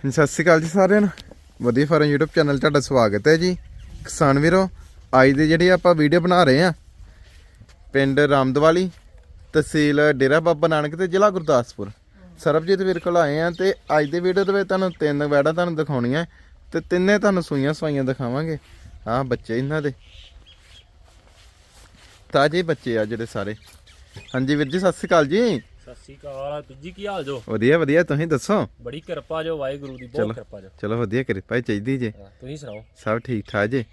ਸਤਿ ਸ਼੍ਰੀ ਅਕਾਲ ਜੀ ਸਾਰਿਆਂ ਨੂੰ। ਵਧੀਆ ਫਾਰਮ YouTube ਚੈਨਲ ਤੁਹਾਡਾ ਸਵਾਗਤ ਹੈ ਜੀ। ਕਿਸਾਨ ਵੀਰੋ, ਅੱਜ ਦੀ ਜਿਹੜੀ ਆਪਾਂ ਵੀਡੀਓ ਬਣਾ ਰਹੇ ਆ ਪਿੰਡ ਰਾਮਦਵਾਲੀ, ਤਹਿਸੀਲ ਡੇਰਾ ਬਾਬਾ ਨਾਨਕ ਤੇ ਜ਼ਿਲ੍ਹਾ ਗੁਰਦਾਸਪੁਰ। ਸਰਬਜੀਤ ਵੀਰ ਕੋਲ ਆਏ ਆ ਤੇ ਅੱਜ ਦੀ ਵੀਡੀਓ ਦੇ ਵਿੱਚ ਤੁਹਾਨੂੰ ਤਿੰਨ ਵੈੜਾਂ ਤੁਹਾਨੂੰ ਦਿਖਾਉਣੀਆਂ ਤੇ ਤਿੰਨੇ ਤੁਹਾਨੂੰ ਸੂਈਆਂ ਸਵਾਈਆਂ ਦਿਖਾਵਾਂਗੇ। ਆਹ ਬੱਚੇ ਇਹਨਾਂ ਦੇ। ਤਾਜੇ ਬੱਚੇ ਆ ਜਿਹੜੇ ਸਾਰੇ। ਹਾਂਜੀ ਵੀਰ ਜੀ, ਸਤਿ ਸ਼੍ਰੀ ਅਕਾਲ ਜੀ। ਸਤਿ ਸ਼੍ਰੀ ਅਕਾਲ। ਤੁਸੀਂ ਕੀ ਹਾਲ ਜੋ? ਵਧੀਆ ਵਧੀਆ। ਤੁਸੀਂ ਦੱਸੋ? ਬੜੀ ਕਿਰਪਾ ਜੋ ਵਾਹਿਗੁਰੂ ਦੀ। ਬਹੁਤ ਕਿਰਪਾ ਜੋ। ਚਲੋ ਵਧੀਆ ਕਿਰਪਾ ਹੀ ਚਾਹੀਦੀ ਜੇ। ਹਾਂ, ਤੁਸੀਂ ਸੁਣਾਓ? ਸਭ ਠੀਕ ਠਾਕ ਜੇ।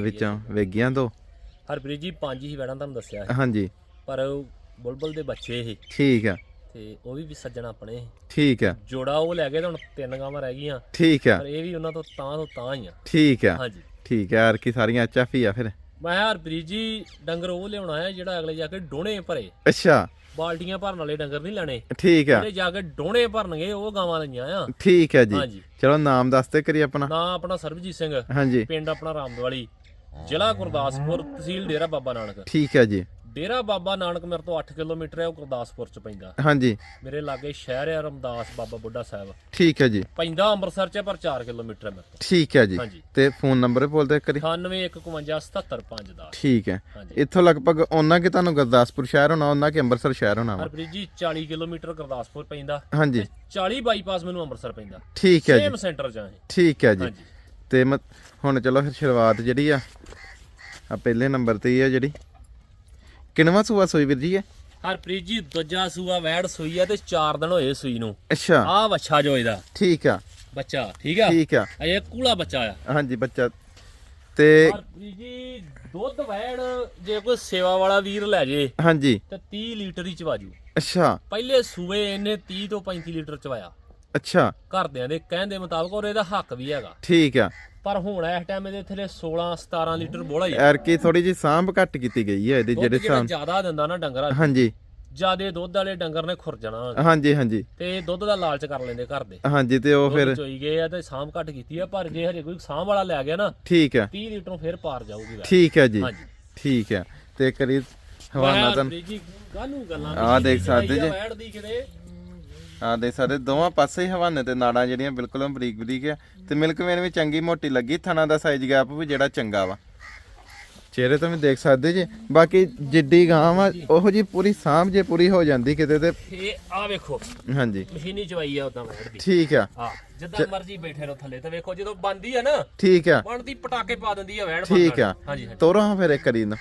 ਵਿੱਚੋਂ ਵੇਗੀਆਂ ਤੋਂ ਹਰਪ੍ਰੀਤ ਜੀ ਪੰਜ ਹੀ ਵੈੜਾਂ ਤੁਹਾਨੂੰ ਦੱਸਿਆ ਹਾਂਜੀ। ਪਰ ਬੁਲਬੁਲ ਦੇ ਬੱਚੇ ਸੀ ਠੀਕ ਆ। ਤੇ ਉਹ ਵੀ ਸੱਜਣ ਆਪਣੇ। ਠੀਕ ਆ। ਜੋੜਾ ਉਹ ਲੈ ਗਏ ਤੇ ਹੁਣ ਤਿੰਨ ਗਾਵਾਂ ਰਹਿ ਗਈਆਂ। ਠੀਕ ਆ। ਪਰ ਇਹ ਵੀ ਉਹਨਾਂ ਤੋਂ ਤਾਂ ਤੋਂ ਤਾਂ ਹੀ ਆ। ਠੀਕ ਆ। ਹਾਂਜੀ। ਠੀਕ ਆ। ਯਾਰ ਕੀ ਸਾਰੀਆਂ ਐਚਐਫ ਹੀ ਆ ਫਿਰ? ਮੈਂ ਹਰਪ੍ਰੀਤ ਜੀ ਡੰਗਰ ਉਹ ਲਿਆਉਣਾ ਹੈ ਜਿਹੜਾ ਅਗਲੇ ਜਾ ਕੇ ਡੋਣੇ ਭਰੇ। ਅੱਛਾ। ਬਾਲਟੀਆਂ ਭਰਨ ਵਾਲੇ ਡੰਗਰ ਨਹੀਂ ਲੈਣੇ। ਠੀਕ ਆ। ਜਿਹੜੇ ਜਾ ਕੇ ਡੋਣੇ ਭਰਨਗੇ ਉਹ ਗਾਵਾਂ ਲਈਆਂ ਆ। ਠੀਕ ਆ ਜੀ। ਚਲੋ ਨਾਮ ਦੱਸਦੇ ਕਰੀ ਆਪਣਾ। ਨਾਂ ਆਪਣਾ ਸਰਬਜੀਤ ਸਿੰਘ। ਹਾਂਜੀ। ਪਿੰਡ ਆਪਣਾ ਰਾਮਦਵਾਲੀ। ਜ਼ਿਲ੍ਹਾ ਗੁਰਦਾਸਪੁਰ ਤਹਿਸੀਲ ਡੇਰਾ ਬਾਬਾ ਨਾਨਕ। ਠੀਕ ਆ ਜੀ। ਡੇਰਾ ਬਾਬਾ ਨਾਨਕ ਮੇਰੇ ਤੋਂ 8 ਕਿਲੋਮੀਟਰ ਹੈ ਉਹ ਗੁਰਦਾਸਪੁਰ ਚ ਪੈਂਦਾ। ਹਾਂਜੀ। ਮੇਰੇ ਲਾਗੇ ਸ਼ਹਿਰ ਹੈ ਰਮਦਾਸ ਬਾਬਾ ਬੁੱਢਾ ਸਾਹਿਬ। ਠੀਕ ਆ ਜੀ। ਪੈਂਦਾ ਅੰਮ੍ਰਿਤਸਰ ਚ ਹੈ, ਪਰ 4 ਕਿਲੋਮੀਟਰ ਹੈ ਮੇਰੇ ਤੋਂ। ਠੀਕ ਆ ਜੀ। ਹਾਂਜੀ। ਤੇ ਫੋਨ ਨੰਬਰ ਬੋਲਦੇ ਕਰੀ 98157755 ਦਾ ਠੀਕ ਹੈ। ਹਾਂਜੀ। ਇੱਥੋਂ ਲਗਭਗ ਉਹਨਾਂ ਕਿ ਤੁਹਾਨੂੰ ਗੁਰਦਾਸਪੁਰ ਸ਼ਹਿਰ ਹੋਣਾ ਉਹਨਾਂ ਕਿ ਅੰਮ੍ਰਿਤਸਰ ਸ਼ਹਿਰ ਹੋਣਾ ਵਾ? ਹਰਪ੍ਰੀਤ ਜੀ 40 ਕਿਲੋਮੀਟਰ ਗੁਰਦਾਸਪੁਰ ਪੈਂਦਾ ਹਾਂਜੀ। 40 ਬਾਈਪਾਸ ਮੈਨੂੰ ਅੰਮ੍ਰਿਤਸਰ ਪੈਂਦਾ। ਠੀਕ ਹੈ ਜੀ। ਸੇਮ ਸੈਂਟਰ ਹੈ ਠੀਕ ਹੈ ਜੀ। ਹਾਂਜੀ। ਤੇ ਮ- ਹੁਣ ਚਲੋ ਫਿਰ ਸ਼ੁਰੂਆਤ ਜਿਹੜੀ ਆ ਆ ਪਹਿਲੇ ਨੰਬਰ ਤੇ ਹੀ ਆ ਜਿਹੜੀ। ਕਿੰਨਵਾਂ ਸੂਆ ਸੋਈ ਵੀਰ ਜੀ ਹੈ ਹਰਪ੍ਰੀਤ ਜੀ ਦੂਜਾ ਸੂਆ ਵੈੜ ਸੂਈ ਆ ਤੇ 4 ਦਿਨ ਹੋਏ ਸੂਈ ਨੂੰ। ਅੱਛਾ। ਆਹ ਵੱਛਾ ਜੋ ਇਹਦਾ। ਠੀਕ ਆ। ਬੱਚਾ ਠੀਕ ਆ? ਠੀਕ ਆ। ਇਹ ਕੂਲਾ ਬੱਚਾ ਆ। ਹਾਂਜੀ ਬੱਚਾ। ਤੇ ਹਰਪ੍ਰੀਤ ਜੀ ਦੁੱਧ ਵੈੜ ਜੇ ਕੋਈ ਸੇਵਾ ਵਾਲਾ ਵੀਰ ਲੈ ਜੇ ਹਾਂਜੀ। ਤੇ 30 ਲੀਟਰ ਹੀ ਚਵਾਜੂ। ਅੱਛਾ। ਪਹਿਲੇ ਸੂਏ ਇਹਨੇ 30 ਤੋਂ 35 ਲੀਟਰ ਚਵਾਇਆ। ਅੱਛਾ। ਘਰਦਿਆਂ ਦੇ ਕਹਿਣ ਦੇ ਮੁਤਾਬਕ ਔਰ ਇਹਦਾ ਹੱਕ ਵੀ ਹੈਗਾ। ਠੀਕ ਆ। ਪਰ ਹੁਣ ਇਸ ਟਾਈਮ ਇਹਦੇ ਥੱਲੇ 16 17 ਲੀਟਰ ਬੋਲਾ ਹੀ ਆ। ਯਾਰ ਕੀ ਥੋੜੀ ਜੀ ਸਾਂਭ ਘੱਟ ਕੀਤੀ ਗਈ ਹੈ ਇਹਦੀ ਦੁੱਧ ਜਿਹੜੇ ਜਿਹੜਾ ਜ਼ਿਆਦਾ ਦਿੰਦਾ ਨਾ ਡੰਗਰ ਹਾਂਜੀ। ਜਿਆਦੇ ਦੁੱਧ ਵਾਲੇ ਡੰਗਰ ਨੇ ਖੁਰ ਜਾਣਾ। ਹਾਂਜੀ ਹਾਂਜੀ। ਤੇ ਦੁੱਧ ਦਾ ਲਾਲਚ ਕਰ ਲੈਂਦੇ ਘਰ ਦੇ। ਹਾਂਜੀ ਤੇ ਉਹ ਫਿਰ ਚੋਈ ਗਏ ਆ ਤੇ ਸਾਂਭ ਘੱਟ ਕੀਤੀ ਆ ਪਰ ਜੇ ਹਜੇ ਕੋਈ ਸਾਂਭ ਵਾਲਾ ਲੈ ਗਿਆ ਨਾ ਠੀਕ ਆ। 30 ਲੀਟਰੋਂ ਫਿਰ ਪਾਰ ਜਾਊਗੀ ਵੈਸੇ। ਠੀਕ ਹੈ ਜੀ। ਹਾਂਜੀ। ਠੀਕ ਆ। ਤੇ ਕਰੀ ਹਵਾਨਾ ਤਾਂ ਜੀ ਗੱਲਾਂ ਆਹ ਦੇਖ ਸਕਦੇ ਜੀ ਜੇ। ਵੈੜ ਦੀ ਕਿਤੇ। ਆ ਦੇ ਸਾਰੇ ਦੋਵਾਂ ਪਾਸੇ ਹੀ ਹਵਾਨੇ ਤੇ ਨਾੜਾਂ ਜਿਹੜੀਆਂ ਬਿਲਕੁਲ ਬਰੀਕ ਬਰੀਕ ਆ। ਤੇ ਮਿਲਕ ਵੇਨ ਵੀ ਚੰਗੀ ਮੋਟੀ ਲੱਗੀ ਥਣਾ ਦਾ ਸਾਈਜ਼ ਗੈਪ ਵੀ ਜਿਹੜਾ ਚੰਗਾ ਵਾ। ਚਿਹਰੇ ਤੋਂ ਵੀ ਦੇਖ ਸਕਦੇ ਜੀ। ਬਾਕੀ ਜਿੱਡੀ ਗਾਂ ਵਾ ਉਹੋ ਜੀ ਪੂਰੀ ਸਾਂਭ ਜੇ ਪੂਰੀ ਹੋ ਜਾਂਦੀ ਕਿਤੇ ਤੇ। ਇਹ ਆ ਵੇਖੋ ਹਾਂਜੀ। ਮਸ਼ੀਨੀ ਚਵਾਈ ਆ ਉਦਾਂ ਵੈੜ ਦੀ। ਠੀਕ ਆ। ਹਾਂ ਜਿੱਦਾਂ ਮਰਜ਼ੀ ਬੈਠੇ ਰਹੋ ਥੱਲੇ। ਤੇ ਵੇਖੋ ਜਦੋਂ ਬੰਦੀ ਆ ਨਾ ਠੀਕ ਆ। ਬਣਦੀ ਪਟਾਕੇ ਪਾ ਦਿੰਦੀ ਆ ਵੈੜ ਠੀਕ ਆ। ਹਾਂਜੀ ਤੋਰੋ ਫਿਰ ਇੱਕ ਕਰੀ ਨਾ।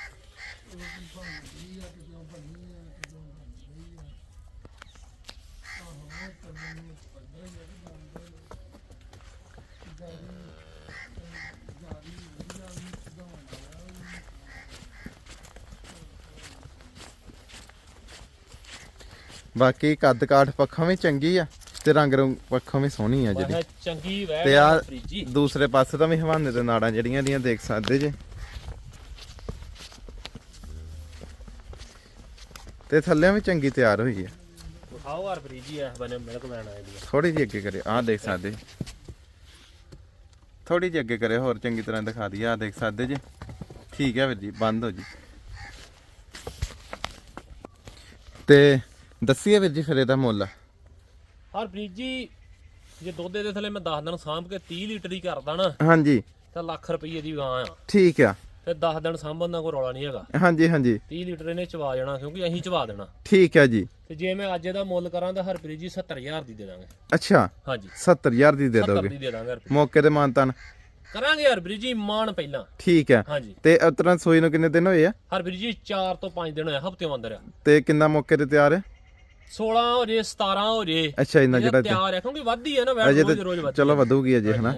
ਬਾਕੀ ਕੱਦ ਕਾਠ ਪੱਖੋਂ ਵੀ ਚੰਗੀ ਆ ਤੇ ਰੰਗ ਰੰਗ ਪੱਖੋਂ ਵੀ ਸੋਹਣੀ ਆ ਜਿਹੜੀ। ਚੰਗੀ ਵੈੜ ਤੇ ਆ ਫਰੀਜੀ ਦੂਸਰੇ ਪਾਸੇ ਤਾਂ ਵੀ ਹਵਾਨੇ ਤੇ ਨਾੜਾਂ ਜਿਹੜੀਆਂ ਦੀਆਂ ਦੇਖ ਸਕਦੇ ਜੇ। ਤੇ ਥੱਲੇ ਵੀ ਚੰਗੀ ਤਿਆਰ ਹੋਈ ਹੈ ਖਾਓ ਹਰ ਫਰੀਜੀ ਐ ਬਨੇ ਮਿਲਕ ਲੈਣ ਆਏ ਦੀ ਥੋੜੀ ਜਿਹੀ ਅੱਗੇ ਕਰੇ ਆਹ ਦੇਖ ਸਕਦੇ। ਥੋੜੀ ਜਿਹੀ ਅੱਗੇ ਕਰੇ ਹੋਰ ਚੰਗੀ ਤਰ੍ਹਾਂ ਦਿਖਾ ਦਈਏ। ਆਹ ਦੇਖ ਸਕਦੇ ਜੇ? ਠੀਕ ਹੈ ਵੀਰ ਜੀ ਬੰਦ ਹੋ ਜੀ। ਤੇ ਦੱਸੀਏ ਵੀਰ ਜੀ ਫਿਰ ਇਹਦਾ ਮੁੱਲ। ਹਰ ਫਰੀਜੀ ਜੇ ਦੁੱਧ ਦੇ ਥੱਲੇ ਮੈਂ 10 ਦਿਨ ਸਾਂਭ ਕੇ 30 ਲੀਟਰ ਹੀ ਕਰਦਾ ਨਾ ਹਾਂਜੀ। ਤਾਂ ਲੱਖ ਰੁਪਏ ਦੀ ਗਾਂ ਆ। ਠੀਕ ਆ। ਤੇ 10 ਦਿਨ ਸਾਂਭਣ ਦਾ ਕੋਈ ਰੌਲਾ ਨਹੀਂ ਹੈਗਾ। ਹਾਂਜੀ ਹਾਂਜੀ। 30 ਲੀਟਰ ਇਹਨੇ ਚਵਾ ਜਾਣਾ ਕਿਉਂਕਿ ਅਸੀਂ ਚਵਾ ਦੇਣਾ। ਠੀਕ ਹੈ ਜੀ। ਤੇ ਜੇ ਮੈਂ ਅੱਜ ਇਹਦਾ ਮੁੱਲ ਕਰਾਂ ਤਾਂ ਹਰਪ੍ਰੀਤ ਜੀ 70000 ਦੀ ਦੇ ਦਾਂਗੇ। ਅੱਛਾ। ਹਾਂਜੀ। 70000 ਦੀ ਦੇ 70 ਦੋਗੇ। ਦੀ ਦੇ ਦਾਂਗੇ ਹਰਪ੍ਰੀਤ। ਮੌਕੇ ਤੇ ਮਾਨਤਾਨ ਕਰਾਂਗੇ ਹਰਪ੍ਰੀਤ ਜੀ ਮਾਨ ਪਹਿਲਾਂ। ਠੀਕ ਹੈ। ਹਾਂਜੀ। ਤੇ ਉਤਰਾਂ ਸੋਈ ਨੂੰ ਕਿੰਨੇ ਦਿਨ ਹੋਏ ਆ? ਹਰਪ੍ਰੀਤ ਜੀ 4 ਤੋਂ 5 ਦਿਨ ਹੋਇਆ ਹਫ਼ਤੇ ਅੰਦਰ ਆ ਤੇ ਕਿੰਨਾ ਮੌਕੇ ਤੇ ਤਿਆਰ ਹੈ? 16 ਹੋ ਜੇ 17 ਹੋ ਜੇ। ਅੱਛਾ ਇੰਨਾ ਜਿਹੜਾ ਜਿਹੜਾ ਤਿਆਰ ਹੈ ਕਿਉਂਕਿ ਵੱਧਦੀ ਹੈ ਨਾ ਵੈਟ ਅਜੇ ਰੋਜ਼ ਤੇ ਰੋਜ਼ ਵੱਧਦੀ ਚਲੋ ਵਧੂਗੀ ਅਜੇ ਹਨਾ?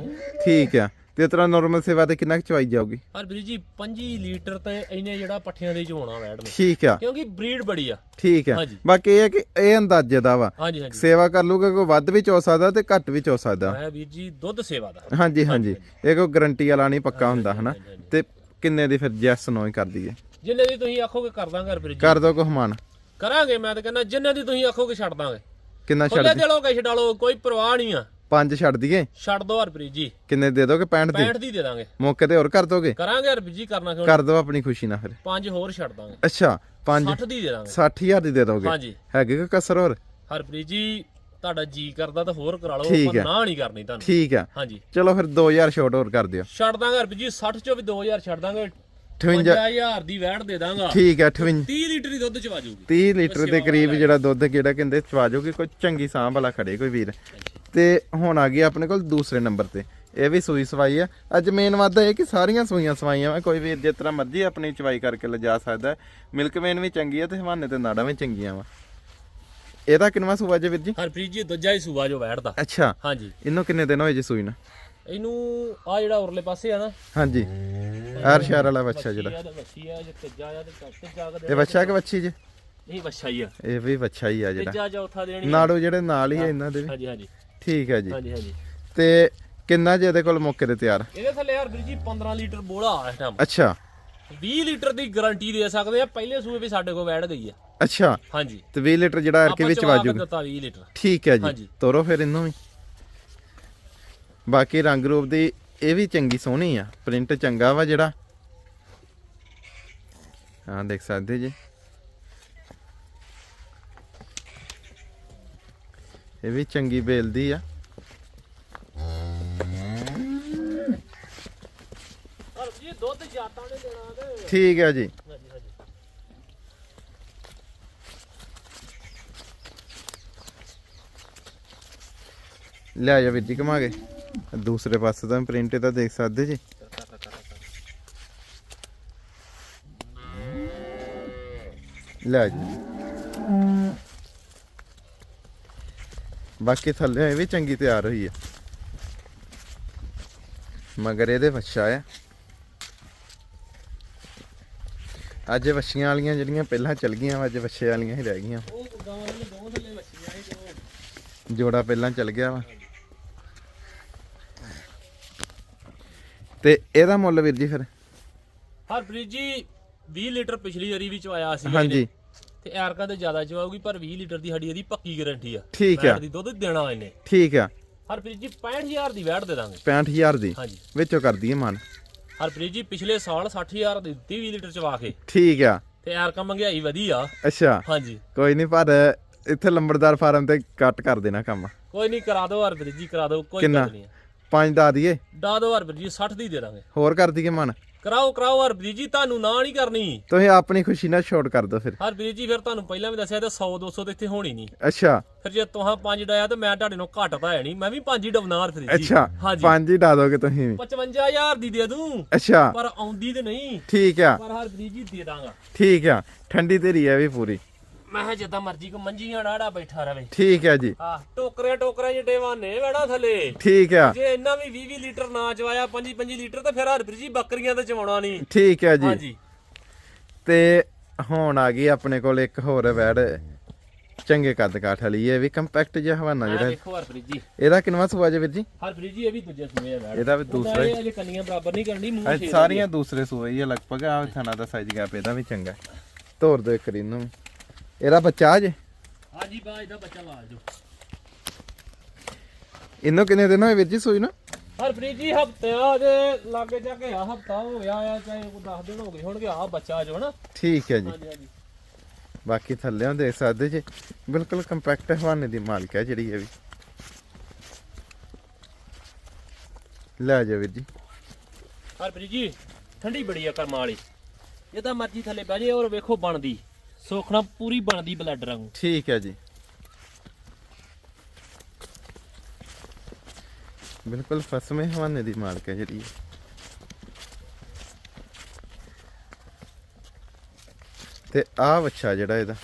ਠੀਕ ਆ ਤੇ ਇਸ ਤਰ੍ਹਾਂ ਨਾਰਮਲ ਸੇਵਾ ਤੇ ਕਿੰਨਾ ਕੁ ਚਵਾਈ ਜਾਊਗੀ? ਹਰਪ੍ਰੀਤ ਜੀ 25 ਲੀਟਰ ਤੇ ਇਹਨੇ ਜਿਹੜਾ ਪੱਠਿਆਂ ਦੇ ਚੋਣਾ ਵੈਟ ਨੂੰ ਠੀਕ ਆ। ਕਿਉਂਕਿ ਬਰੀਡ ਬੜੀ ਆ। ਠੀਕ ਆ। ਹਾਂਜੀ। ਬਾਕੀ ਇਹ ਹੈ ਕਿ ਇਹ ਅੰਦਾਜ਼ੇ ਦਾ ਵਾ। ਹਾਂਜੀ ਹਾਂਜੀ। ਸੇਵਾ ਕਰ ਲੂਗਾ ਕੋਈ ਵੱਧ ਵੀ ਚੋ ਸਕਦਾ ਤੇ ਘੱਟ ਵੀ ਚੋ ਸਕਦਾ। ਮੈਂ ਵੀਰ ਜੀ ਦੁੱਧ ਸੇਵਾ ਦਾ। ਹਾਂਜੀ ਹਾਂਜੀ। ਇਹ ਕੋਈ ਗਰੰਟੀ ਵਾਲਾ ਨਹੀਂ ਪੱਕਾ ਹੁੰਦਾ ਹਨਾ? ਤੇ ਕਿੰਨੇ ਦੀ ਫਿਰ ਜੈਸ ਨੋ ਹੀ ਕਰ ਦਈਏ? ਜਿੰਨੇ ਦੀ ਤੁਸੀਂ ਆਖੋਗੇ ਕਰ ਦਾਂਗੇ ਹਰਪ੍ਰੀਤ ਜੀ। ਕਰ ਦੋ ਕੋ ਹਮਾਨ ਕਰਾਂਗੇ ਮੈਂ ਤਾਂ ਕਹਿੰਦਾ ਜਿੰਨੇ ਦੀ ਤੁਸੀਂ ਆਖੋਗੇ ਛੱਡ ਦਾਂਗੇ। ਕਿੰਨਾ ਛੱਡ ਖੁੱਲੇ ਦੀ ਦਿਲੋਂ ਕੇ ਛਡਾ ਲਓ ਕੋਈ ਪਰਵਾਹ ਨਹੀਂ ਆ। ਪੰਜ ਛੱਡ ਦਈਏ? ਛੱਡ ਦੋ ਹਰਪ੍ਰੀਤ ਜੀ। ਕਿੰਨੇ ਦੇ ਦੋਗੇ? 65 ਦੀ? 65 ਦੀ ਦੇ ਦਾਂਗੇ। ਮੌਕੇ ਤੇ ਹੋਰ ਕਰ ਦੋਗੇ? ਕਰਾਂਗੇ ਹਰਪ੍ਰੀਤ ਜੀ ਕਰਨਾ ਕਿਉਂ ਕਰ ਦੋ ਆਪਣੀ ਖੁਸ਼ੀ ਨਾਲ ਫਿਰ। ਪੰਜ ਹੋਰ ਛੱਡ ਦਾਂਗੇ। ਅੱਛਾ 5 60 ਦੀ ਦੇ ਦਾਂਗੇ। 60000 ਦੀ ਦੇ ਦੋਗੇ? ਹਾਂਜੀ। ਹੈਗੇ ਕੋ ਕਸਰ ਹੋਰ? ਹਰਪ੍ਰੀਤ ਜੀ ਤੁਹਾਡਾ ਜੀ ਕਰਦਾ ਤਾਂ ਹੋਰ ਕਰਾ ਲਓ ਹੈ। ਨਾ ਨਹੀਂ ਕਰਨੀ ਤੁਹਾਨੂੰ। ਠੀਕ ਆ ਹਾਂਜੀ। ਚਲੋ ਫਿਰ 2000 ਛੋਟ ਹੋਰ ਕਰ ਦਿਓ। ਛੱਡ ਦਾਂਗੇ ਹਰਪ੍ਰੀਤ ਜੀ 60 ਚੋਂ ਵੀ 2000 ਛੱਡ ਦਾਂਗੇ। 58 50000 ਦੀ ਵੈਟ ਦੇ ਦਾਂਗਾ। ਠੀਕ 58 30 ਲੀਟਰ ਦੀ ਦੁੱਧ ਚਵਾ ਜੂਗੀ 30 ਲੀਟਰ ਦੇ ਕਰੀਬ ਜਿਹੜਾ ਦੁੱਧ ਕਿਹੜਾ ਕਹਿੰਦੇ ਚਵਾ ਜਾਓਗੇ ਕੋਈ ਚੰਗੀ ਸਾਂਭ ਵਾਲਾ ਖੜੇ ਕੋਈ ਵੀਰ। ਤੇ ਹੁਣ ਆ ਗਈ ਆਪਣੇ ਕੋਲ ਦੂਸਰੇ ਨੰਬਰ ਤੇ। ਇਹ ਵੀ ਸੂਈ ਸਵਾਈ ਆ। ਅੱਜ ਮੇਨ ਵਾਦਾ ਇਹ ਕਿ ਸਾਰੀਆਂ ਸੂਈਆਂ ਸਵਾਈਆਂ ਵਾ। ਕੋਈ ਵੀਰ ਜਿਸ ਤਰ੍ਹਾਂ ਮਰਜ਼ੀ ਆਪਣੀ ਚਵਾਈ ਕਰਕੇ ਲਿਜਾ ਸਕਦਾ। ਮਿਲਕ ਵੇਨ ਵੀ ਚੰਗੀ ਆ ਤੇ ਹਵਾਨੇ ਤੇ ਨਾੜਾਂ ਵੀ ਚੰਗੀਆਂ ਵਾ। ਇਹਦਾ ਕਿੰਨਵਾ ਸੂਆ ਜੇ ਵੀਰ ਜੀ? ਹਰਪ੍ਰੀਤ ਜੀ ਦੂਜਾ ਹੀ ਸੂਆ ਜੋ ਵੈਟ ਦਾ ਅੱਛਾ। ਹਾਂਜੀ। ਇਹਨੂੰ ਕਿੰਨੇ ਦਿਨ ਹੋਏ ਜੀ ਸੂਈ ਨੂੰ ਇਹਨੂੰ ਆ ਜਿਹੜਾ ਉਰਲੇ ਪਾਸੇ ਆ ਨਾ। ਹਾਂਜੀ। ਆਰ ਸ਼ਹਿਰ ਵਾਲਾ ਬੱਚਾ ਜਿਹੜਾ। ਇਹ ਵੱਛੀ ਆ ਜੇ ਤੀਜਾ ਆ ਤੇ ਚੌਥੇ ਜਾ ਕੇ ਇਹ ਬੱਚਾ ਕਿ ਬੱਚੀ ਜੀ? ਨਹੀਂ ਵੱਛਾ ਹੀ ਆ। ਇਹ ਵੀ ਬੱਚਾ ਹੀ ਆ ਜਿਹੜਾ। ਤੀਜਾ ਚੌਥਾ ਦੇਣੀ ਆ। ਨਾੜੂ ਜਿਹੜੇ ਨਾਲ ਹੀ ਆ ਇਹਨਾਂ ਦੇ ਵੀ। ਹਾਂਜੀ ਹਾਂਜੀ। ਠੀਕ ਹੈ ਜੀ। ਹਾਂਜੀ ਹਾਂਜੀ। ਤੇ ਕਿੰਨਾ ਜੀ ਇਹਦੇ ਕੋਲ ਮੌਕੇ ਤੇ ਤਿਆਰ? ਇਹਦੇ ਥੱਲੇ ਹਰਪ੍ਰੀਤ ਜੀ 15 ਲੀਟਰ ਬੋਲਾ ਆ ਇਸ ਟਾਈਮ ਅੱਛਾ। 20 ਲੀਟਰ ਦੀ ਗਾਰੰਟੀ ਦੇ ਸਕਦੇ ਆ ਪਹਿਲੇ ਸੂਏ ਵੀ ਸਾਡੇ ਕੋਲ ਵੈਟ ਗਈ ਆ। ਅੱਛਾ। ਹਾਂਜੀ। ਤੇ 20 ਲੀਟਰ ਜਿਹੜਾ ਅਰਕੇ ਆਪਾਂ ਵਿੱਚ ਵਾਜੂਗਾ। ਦਿੱਤਾ 20 ਲੀਟਰ। ਠੀਕ ਹੈ ਜੀ। ਤੋਰੋ ਫਿਰ ਇਹਨੂੰ ਵੀ। ਬਾਕੀ ਰੰਗ ਰੂਪ ਦੀ ਇਹ ਵੀ ਚੰਗੀ ਸੋਹਣੀ ਆ। ਪ੍ਰਿੰਟ ਚੰਗਾ ਵਾ ਜਿਹੜਾ। ਹਾਂ ਦੇਖ ਸਕਦੇ ਜੀ। ਇਹ ਵੀ ਚੰਗੀ ਬੇਲਦੀ ਆ। ਤੇ। ਠੀਕ ਹੈ ਜੀ। ਲੈ ਜਾ ਵੀਰ ਜੀ ਘੁਮਾ ਕੇ ਦੂਸਰੇ ਪਾਸੇ ਦਾ ਪ੍ਰਿੰਟ ਇਹਦਾ ਦੇਖ ਸਕਦੇ ਜੀ। ਲੈ ਜੀ। ਬਾਕੀ ਥੱਲੇ ਇਹ ਵੀ ਚੰਗੀ ਤਿਆਰ ਹੋਈ ਹੈ ਮਗਰ ਇਹਦੇ ਵੱਛਾ ਆ। ਅੱਜ ਵੱਛੀਆਂ ਵਾਲੀਆਂ ਜਿਹੜੀਆਂ ਪਹਿਲਾਂ ਚਲ ਗਈਆਂ ਅੱਜ ਵੱਛੇ ਵਾਲੀਆਂ ਹੀ ਰਹਿ ਗਈਆਂ। ਜੋੜਾ ਪਹਿਲਾਂ ਚਲ ਗਿਆ ਵਾ। ਤੇ ਇਹਦਾ ਮੁੱਲ ਵੀਰ ਜੀ ਫਿਰ? ਹਰਪ੍ਰੀਤ ਜੀ 20 ਲੀਟਰ ਪਿਛਲੀ ਵਾਰੀ ਵੀ ਚਵਾਇਆ ਸੀ। ਹਾਂਜੀ। ਤੇ ਐਰਕਾ ਤੇ ਜ਼ਿਆਦਾ ਚਵਾਉਗੀ ਪਰ 20 ਲੀਟਰ ਦੀ ਸਾਡੀ ਇਹਦੀ ਪੱਕੀ ਗਾਰੰਟੀ ਆ। ਠੀਕ ਆ। ਦੀ ਦੁੱਧ ਦੇਣਾ ਇਹਨੇ। ਠੀਕ ਆ। ਹਰਪ੍ਰੀਤ ਜੀ 65000 ਦੀ ਵੈਟ ਦੇ ਦਾਂਗੇ। 65000 ਦੀ? ਹਾਂਜੀ। ਵਿੱਚੋਂ ਕਰ ਦਈਏ ਮਨ। ਹਰਪ੍ਰੀਤ ਜੀ ਪਿਛਲੇ ਸਾਲ 60000 ਦੀ ਦਿੱਤੀ 20 ਲੀਟਰ ਚਵਾ ਕੇ। ਠੀਕ ਆ। ਤੇ ਐਰਕਾ ਮੰਗਿਆਈ ਵਧੀਆ। ਅੱਛਾ। ਹਾਂਜੀ। ਕੋਈ ਨਹੀਂ ਪਰ ਇੱਥੇ ਲੰਬੜਦਾਰ ਫਾਰਮ ਤੇ ਕੱਟ ਕਰ ਦੇਣਾ ਕੰਮ। ਕੋਈ ਨਹੀਂ ਕਰਾ ਦਿਓ ਹਰਪ੍ਰੀਤ ਜੀ ਕਰਾ ਦਿਓ ਕੋਈ? ਗੱਲ ਨਹੀਂ ਪੰਜ ਦਾ ਦਈਏ ਡਾ ਦਿਓ ਹਰਪ੍ਰੀਤ ਜੀ 60 ਦੀ ਦੇ ਦਾਂਗੇ। ਹੋਰ ਕਰ ਦਈਏ ਮਨ। ਕਰਾਓ ਕਰਾਓ ਹਰਪ੍ਰੀਤ ਜੀ ਤੁਹਾਨੂੰ ਨਾ ਨਹੀਂ ਕਰਨੀ। ਤੁਸੀਂ ਆਪਣੀ ਖੁਸ਼ੀ ਨਾਲ ਛੋਟ ਕਰ ਦਿਓ ਫਿਰ। ਹਰਪ੍ਰੀਤ ਜੀ ਫਿਰ ਤੁਹਾਨੂੰ ਪਹਿਲਾਂ ਵੀ ਦੱਸਿਆ ਤੇ 100 200 ਤੇ ਇੱਥੇ ਹੋਣੀ ਨਹੀਂ। ਅੱਛਾ। ਫਿਰ ਜੇ ਤੁਹਾਂ ਪੰਜ ਡਾਇਆ ਤੇ ਮੈਂ ਤੁਹਾਡੇ ਨੂੰ ਘੱਟ ਤਾਂ ਹੈ ਨਹੀਂ। ਮੈਂ ਵੀ ਪੰਜ ਹੀ ਡਬਨਾ ਹਰਪ੍ਰੀਤ ਜੀ। ਅੱਛਾ ਹਾਂਜੀ। ਪੰਜ ਹੀ ਡਾ ਦੋਗੇ ਤੁਸੀਂ ਵੀ। 55000 ਦੀ ਦੇ ਦੂੰ। ਅੱਛਾ। ਪਰ ਆਉਂਦੀ ਤੇ ਨਹੀਂ। ਠੀਕ ਆ। ਪਰ ਹਰਪ੍ਰੀਤ ਜੀ ਦੇ ਦਾਂਗਾ। ਠੀਕ ਆ। ਠੰਡੀ ਤੇਰੀ ਹੈ ਵੀ ਪੂਰੀ। ਮੈਂ ਕਿਹਾ ਜਿੱਦਾਂ ਮਰਜ਼ੀ ਕੋ ਮੰਜੀਆਂ ਡਾੜਾ ਬੈਠਾ ਰਵੇ। ਠੀਕ ਹੈ ਜੀ। ਆ ਟੋਕਰੇ ਟੋਕਰੇ ਜਿੱਡੇ ਵਾਨੇ ਵੜਾ ਥੱਲੇ। ਠੀਕ ਆ ਜੇ ਇੰਨਾ ਵੀ 20 20 ਲੀਟਰ ਨਾ ਚਵਾਇਆ 5 5 ਲੀਟਰ ਤਾਂ ਫਿਰ ਹਰਪ੍ਰੀਤ ਜੀ ਬੱਕਰੀਆਂ ਤੇ ਚਵਾਉਣਾ ਨਹੀਂ ਠੀਕ ਹੈ ਜੀ। ਹਾਂਜੀ। ਤੇ ਹੁਣ ਆ ਗਈ ਆਪਣੇ ਕੋਲ ਇੱਕ ਹੋਰ ਵੈੜ ਚੰਗੇ ਕੱਦ ਕਾਠ ਵਾਲੀ ਇਹ ਵੀ ਕੰਪੈਕਟ ਜਿਹਾ ਹਵਾਨਾ ਜਿਹੜਾ। ਦੇਖੋ ਹਰਪ੍ਰੀਤ ਜੀ। ਇਹਦਾ ਕਿੰਨਵਾ ਸੂਆ ਜੇ ਵੀਰ ਜੀ? ਹਰਪ੍ਰੀਤ ਜੀ ਇਹ ਵੀ ਦੂਜੇ ਸੂਏ ਆ ਵੈੜ। ਇਹਦਾ ਵੀ ਦੂਸਰਾ ਹੀ। ਇਹ ਕੰਨੀਆਂ ਬਰਾਬਰ ਨਹੀਂ ਕਰਨੀ ਮੂੰਹ ਸਾਰੀਆਂ ਦੂਸਰੇ ਸੂਏ ਹੀ ਆ ਲਗਭਗ ਆ ਥਾਣਾ ਦਾ ਸਾਈਜ਼ ਗੈਪ ਇਹਦਾ ਵੀ ਚੰਗਾ। ਹੈ। ਤੋਰ ਦੋ ਇੱਕ ਵੀ। ਇਹਦਾ ਬੱਚਾ ਜੇ? ਹਾਂਜੀ ਬਾਜ ਦਾ ਬੱਚਾ ਲਾ ਜੋ ਇਹਨੂੰ ਕਿੰਨੇ ਦਿਨ ਹੋਏ ਵੀਰ ਜੀ ਸੂਈ ਨੂੰ? ਹਰਪ੍ਰੀਤ ਜੀ ਹਫ਼ਤੇ ਆ ਜੇ ਲਾਗੇ ਜਾ ਕੇ ਆ ਹਫਤਾ ਹੋ ਗਿਆ ਆ ਚਾਹੇ ਕੋਈ 10 ਦਿਨ ਹੋ ਗਏ ਹੋਣਗੇ ਆ ਬੱਚਾ ਜੋ ਨਾ ਠੀਕ ਹੈ ਜੀ। ਹਾਂਜੀ ਹਾਂਜੀ। ਬਾਕੀ ਥੱਲੇੋਂ ਦੇਖ ਸਕਦੇ ਜੀ ਬਿਲਕੁਲ ਕੰਪੈਕਟ ਹਵਾਨੇ ਦੀ ਮਾਲਕ ਹੈ ਜਿਹੜੀ ਇਹ ਵੀ। ਲੈ ਜਾ ਵੀਰ ਜੀ। ਹਰਪ੍ਰੀਤ ਜੀ ਠੰਡੀ ਬੜੀ ਆ ਕਰਮਾਂ ਵਾਲੀ। ਇਹ ਤਾਂ ਮਰਜ਼ੀ ਥੱਲੇ ਬਹਿ ਜੇ ਔਰ ਵੇਖੋ ਬਣਦੀ। ਸੋਖਣਾ ਪੂਰੀ ਬਣਦੀ ਬਲੱਡ ਰੰਗ ਠੀਕ ਹੈ ਜੀ। ਬਿਲਕੁਲ ਫਸਵੇਂ ਹਵਾਨੇ ਦੀ ਮਾਲਕ ਹੈ ਜਿਹੜੀ। ਤੇ ਆਹ ਵੱਛਾ ਜਿਹੜਾ ਇਹਦਾ।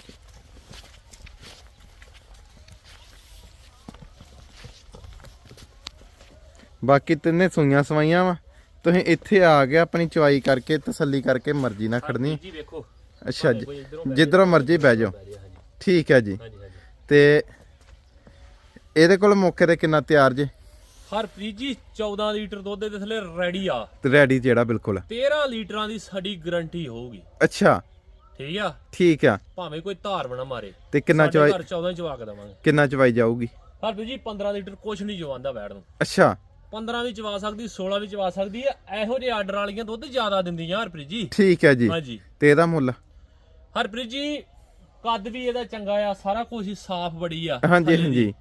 ਬਾਕੀ ਤਿੰਨੇ ਸੂਈਆਂ ਸਵਾਈਆਂ ਵਾ। ਤੁਸੀਂ ਇੱਥੇ ਆ ਕੇ ਆਪਣੀ ਚੁਆਈ ਕਰਕੇ ਤਸੱਲੀ ਕਰਕੇ ਮਰਜ਼ੀ ਨਾਲ ਖੜਨੀ ਜੀ ਵੇਖੋ। ਅੱਛਾ ਜੀ। ਜਿੱਧਰੋਂ ਮਰਜ਼ੀ ਬਹਿ ਜਾਓ। ਠੀਕ ਹੈ ਜੀ। ਤੇ ਇਹਦੇ ਕੋਲ ਮੌਕੇ ਤੇ ਕਿੰਨਾ ਤਿਆਰ ਜੇ? ਹਰਪ੍ਰੀਤ ਜੀ 14 ਲੀਟਰ ਦੁੱਧ ਦੇ ਥੱਲੇ ਰੈਡੀ ਆ। ਤੇ ਰੈਡੀ ਜਿਹੜਾ ਬਿਲਕੁਲ। 13 ਲੀਟਰਾਂ ਦੀ ਸਾਡੀ ਗਾਰੰਟੀ ਹੋਊਗੀ। ਅੱਛਾ। ਠੀਕ ਆ? ਠੀਕ ਆ। ਭਾਵੇਂ ਕੋਈ ਧਾਰ ਬਣਾ ਮਾਰੇ। ਤੇ ਕਿੰਨਾ ਚਵਾਈ ਘਰ 14 ਹੀ ਚਵਾ ਕੇ ਦਵਾਂਗੇ। ਕਿੰਨਾ ਚਵਾਈ ਜਾਊਗੀ? ਹਰਪ੍ਰੀਤ ਜੀ 15 ਲੀਟਰ ਕੁਛ ਨਹੀਂ ਜਵਾਉਂਦਾ ਬੈੜ ਨੂੰ। ਅੱਛਾ। 15 ਵੀ ਚਵਾ ਸਕਦੀ 16 ਵੀ ਚਵਾ ਸਕਦੀ ਹੈ ਇਹੋ ਜਿਹੇ ਆਰਡਰ ਵਾਲੀਆਂ ਦੁੱਧ ਜ਼ਿਆਦਾ ਦਿੰਦੀਆਂ ਹਰਪ੍ਰੀਤ ਜੀ। ਠੀਕ ਹੈ ਜੀ। ਹਾਂਜੀ। ਤੇ ਇਹਦਾ ਮੁੱਲ? ਹਰਪ੍ਰੀਤ ਜੀ ਕੱਦ ਵੀ ਇਹਦਾ ਚੰਗਾ ਆ ਸਾਰਾ ਕੁਝ ਹੀ ਸਾਫ਼ ਬੜੀ ਆ। ਹਾਂਜੀ। ਹਾਂਜੀ।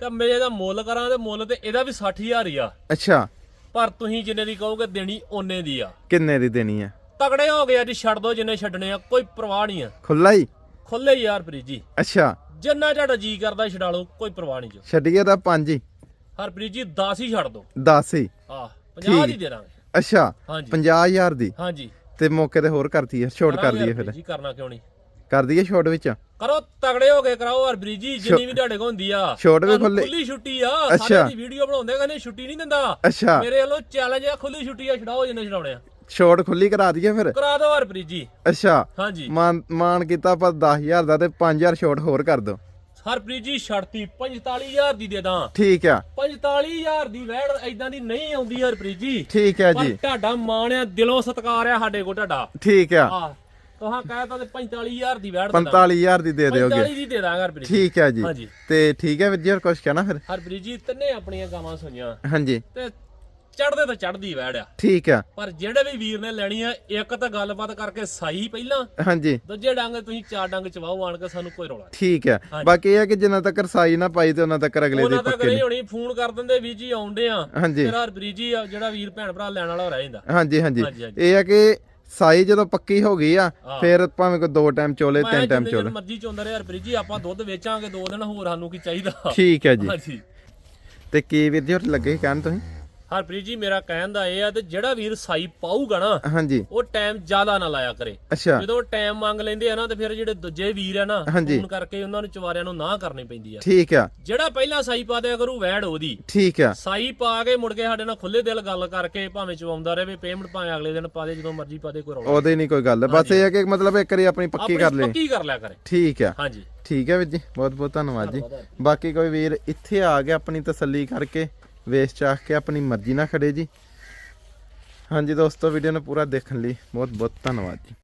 ਤੇ ਮੇਰੇ ਦਾ ਮੁੱਲ ਕਰਾਂ ਤੇ ਮੁੱਲ ਤੇ ਇਹਦਾ ਵੀ 60000 ਹੀ ਆ। ਅੱਛਾ। ਪਰ ਤੁਸੀਂ ਜਿੰਨੇ ਦੀ ਕਹੋਗੇ ਦੇਣੀ ਓਨੇ ਦੀ ਆ। ਕਿੰਨੇ ਦੀ ਦੇਣੀ ਆ? ਤਗੜੇ ਹੋ ਗਏ ਅੱਜ ਛੱਡ ਦੋ ਜਿੰਨੇ ਛੱਡਣੇ ਆ ਕੋਈ ਪਰਵਾਹ ਨਹੀਂ ਆ। ਖੁੱਲਾ ਹੀ? ਖੁੱਲੇ ਯਾਰ ਪ੍ਰੀਤ ਜੀ। ਅੱਛਾ। ਜਿੰਨਾ ਤੁਹਾਡਾ ਜੀ ਕਰਦਾ ਛਡਾ ਲਓ ਕੋਈ ਪਰਵਾਹ ਨਹੀਂ ਜੋ। ਛੱਡੀਏ ਤਾਂ 5 ਹੀ। ਹਰਪ੍ਰੀਤ ਜੀ 10 ਹੀ ਛੱਡ ਦੋ। 10 ਹੀ। ਆ 50 ਦੀ। ਦੇ ਦਾਂਗੇ। ਅੱਛਾ। ਹਾਂਜੀ। 50000 ਦੀ। ਹਾਂਜੀ। ਤੇ ਮੌਕੇ ਤੇ ਹੋਰ ਕਰਤੀ ਆ ਛੋਟ ਕਰ ਹਰਪ੍ਰੀਤ ਫਿਰ। ਜੀ ਕਰਨਾ ਕਿਉਂ ਨਹੀਂ? ਕਰ ਦਈਏ ਛੋਟ ਵਿੱਚ। ਕਰੋ ਤਗੜੇ ਹੋ ਕੇ ਕਰਾਓ ਹਰਪ੍ਰੀਤ ਜੀ ਜਿੰਨੀ ਵੀ ਤੁਹਾਡੇ ਕੋਲ ਹੁੰਦੀ ਆ। ਛੋਟ ਵੀ ਖੁੱਲੀ- ਖੁੱਲੀ ਛੁੱਟੀ ਆ। ਸਾਰਿਆਂ ਦੀ ਵੀਡੀਓ ਬਣਾਉਂਦੇ ਕਹਿੰਦੇ ਛੁੱਟੀ ਨਹੀਂ ਦਿੰਦਾ। ਅੱਛਾ। ਮੇਰੇ ਵੱਲੋਂ ਚੈਲੰਜ ਆ ਖੁੱਲੀ ਛੁੱਟੀ ਆ ਛਡਾਓ ਜਿੰਨੇ ਛਡਾਉਣੇ ਆ। ਛੋਟ ਖੁੱਲੀ ਕਰਾ ਦਈਏ ਫਿਰ? ਕਰਾ ਦਿਓ ਹਰਪ੍ਰੀਤ ਜੀ ਅੱਛਾ। ਹਾਂਜੀ। ਮਾਨ ਮਾਨ ਕੀਤਾ ਪਰ 10000 ਦਾ ਤੇ 5000 ਛੋਟ ਹੋਰ ਕਰ ਦੋ ਹਰਪ੍ਰੀਤ ਜੀ ਛੜਤੀ 45000 ਦੀ ਦੇ ਦਾਂ। ਠੀਕ ਆ। 45000 ਦੀ ਵੈੜ ਐਦਾਂ ਦੀ ਨਹੀਂ ਆਉਂਦੀ ਹਰਪ੍ਰੀਤ ਜੀ। ਠੀਕ ਹੈ ਪਰ ਜੀ। ਤੁਹਾਡਾ ਮਾਣ ਆ ਦਿਲੋਂ ਸਤਿਕਾਰ ਆ ਸਾਡੇ ਕੋਲ ਤੁਹਾਡਾ। ਠੀਕ ਆ। ਆ ਤੁਹਾਂ ਕਹਿਤਾ ਤੇ 45000 ਦੀ ਵੈੜ 45000 ਦੀ ਦੇ ਦਿਓਗੇ 45 ਦੀ ਦੇ ਦਾਂਗਾ ਹਰਪ੍ਰੀਤ ਜੀ। ਠੀਕ ਹੈ ਜੀ। ਹਾਂਜੀ। ਤੇ ਠੀਕ ਹੈ ਵੀਰ ਜੀ ਹੋਰ ਕੁਝ ਕਹਿਣਾ ਫਿਰ? ਹਰਪ੍ਰੀਤ ਜੀ ਤਿੰਨੇ ਆਪਣੀਆਂ ਗਾਵਾਂ ਸੁਣੀਆਂ ਹਾਂਜੀ। ਤੇ ਚੜਦੇ ਤਾਂ ਚੜਦੀ ਵੈੜ ਆ। ਠੀਕ ਆ। ਪਰ ਜਿਹੜੇ ਵੀ ਵੀਰ ਨੇ ਲੈਣੀ ਆ ਇੱਕ ਤਾਂ ਗੱਲਬਾਤ ਕਰਕੇ ਸਾਈ ਪਹਿਲਾਂ। ਹਾਂਜੀ। ਦੂਜੇ ਡੰਗ ਤੁਸੀਂ ਚਾਰ ਡੰਗ ਚਵਾਓ ਆਣ ਕੇ ਸਾਨੂੰ ਕੋਈ ਰੌਲਾ ਠੀਕ ਹਾਂਜੀ। ਬਾਕੀ ਇਹ ਹੈ ਕਿ ਜਿੰਨਾ ਤੱਕ ਸਾਈ ਨਾ ਪਾਈ ਤੇ ਉਹਨਾਂ ਤੱਕ ਅਗਲੇ ਦੇ ਪੱਕੇ ਨਹੀਂ ਹੋਣੀ ਫੋਨ ਕਰ ਦਿੰਦੇ ਵੀ ਜੀ ਆਉਂਦੇ ਆ। ਤੇਰਾ ਹਰਪ੍ਰੀਤ ਜੀ ਆ, ਜਿਹੜਾ ਵੀਰ ਭੈਣ ਭਰਾ ਲੈਣ ਵਾਲਾ ਰਹਿ ਜਾਂਦਾ। ਹਾਂਜੀ ਹਾਂਜੀ। ਇਹ ਹੈ ਕਿ ਸਾਈ ਜਦੋਂ ਪੱਕੀ ਹੋ ਗਈ ਆ। ਫਿਰ ਭਾਵੇਂ ਕੋਈ ਦੋ ਟਾਈਮ ਚੋਲੇ ਤਿੰਨ ਟਾਈਮ ਚੋਲੇ। ਮਰਜ਼ੀ ਚੋਂਦਾ ਰਿਹਾ ਹਰਪ੍ਰੀਤ ਜੀ ਆਪਾਂ ਦੁੱਧ ਵੇਚਾਂਗੇ ਦੋ ਦਿਨ ਹੋਰ ਸਾਨੂੰ ਕੀ ਚਾਹੀਦਾ। ਠੀਕ ਹੈ ਜੀ। ਹਾਂਜੀ। ਤੇ ਕੀ ਵੀਰ ਜੀ ਹੋਰ ਲੱਗੇ ਕਹਿਣ ਤੁਸੀਂ? ਹਰਪ੍ਰੀਤ ਜੀ ਮੇਰਾ ਕਹਿਣ ਦਾ ਇਹ ਆ ਤੇ ਜਿਹੜਾ ਵੀਰ ਸਾਈ ਪਾਊਗਾ ਨਾ ਹਾਂਜੀ। ਉਹ ਟਾਈਮ ਜ਼ਿਆਦਾ ਨਾ ਲਾਇਆ ਕਰੇ। ਅੱਛਾ। ਜਦੋਂ ਟਾਈਮ ਮੰਗ ਲੈਂਦੇ ਆ ਨਾ ਤੇ ਫਿਰ ਜਿਹੜੇ ਦੂਜੇ ਵੀਰ ਆ ਨਾ ਹਾਂਜੀ। ਫੋਨ ਕਰਕੇ ਉਹਨਾਂ ਨੂੰ ਚਵਾਰਿਆਂ ਨੂੰ ਨਾ ਕਰਨੀ ਪੈਂਦੀ ਆ। ਠੀਕ ਆ। ਜਿਹੜਾ ਪਹਿਲਾਂ ਸਾਈ ਪਾ ਦਿਆ ਕਰੂ ਵੈੜ ਉਹਦੀ। ਠੀਕ ਆ। ਸਾਈ ਪਾ ਕੇ ਮੁੜ ਕੇ ਸਾਡੇ ਨਾਲ ਖੁੱਲੇ ਦਿਲ ਗੱਲ ਕਰਕੇ ਭਾਵੇਂ ਚਵਾਉਂਦਾ ਰਹੇ ਪੇਮੈਂਟ ਭਾਵੇਂ ਅਗਲੇ ਦਿਨ ਪਾ ਦੇ ਜਦੋਂ ਮਰਜ਼ੀ ਪਾ ਦੇ ਕੋਈ ਰੌਲਾ ਉਹਦੇ ਨਹੀਂ। ਕੋਈ ਗੱਲ। ਬਸ ਇਹ ਹੈ ਕਿ ਮਤਲਬ ਇੱਕ ਵਾਰੀ ਆਪਣੀ ਪੱਕੀ ਕਰ ਲੈ ਪੱਕੀ ਕਰ ਲਿਆ ਕਰੇ। ਠੀਕ ਆ। ਹਾਂਜੀ। ਠੀਕ ਹੈ ਵੀਰ ਜੀ ਬਹੁਤ ਬਹੁਤ ਧੰਨਵਾਦ ਜੀ। ਬਾਕੀ ਕੋਈ ਵੀਰ ਇੱਥੇ ਆ ਕੇ ਆਪਣੀ ਤਸੱਲੀ ਕਰਕੇ ਵੇਚ ਚਾਖ ਕੇ ਆਪਣੀ ਮਰਜ਼ੀ ਨਾਲ ਖੜੇ ਜੀ। ਹਾਂਜੀ ਦੋਸਤੋ ਵੀਡੀਓ ਨੂੰ ਪੂਰਾ ਦੇਖਣ ਲਈ ਬਹੁਤ ਬਹੁਤ ਧੰਨਵਾਦ ਜੀ।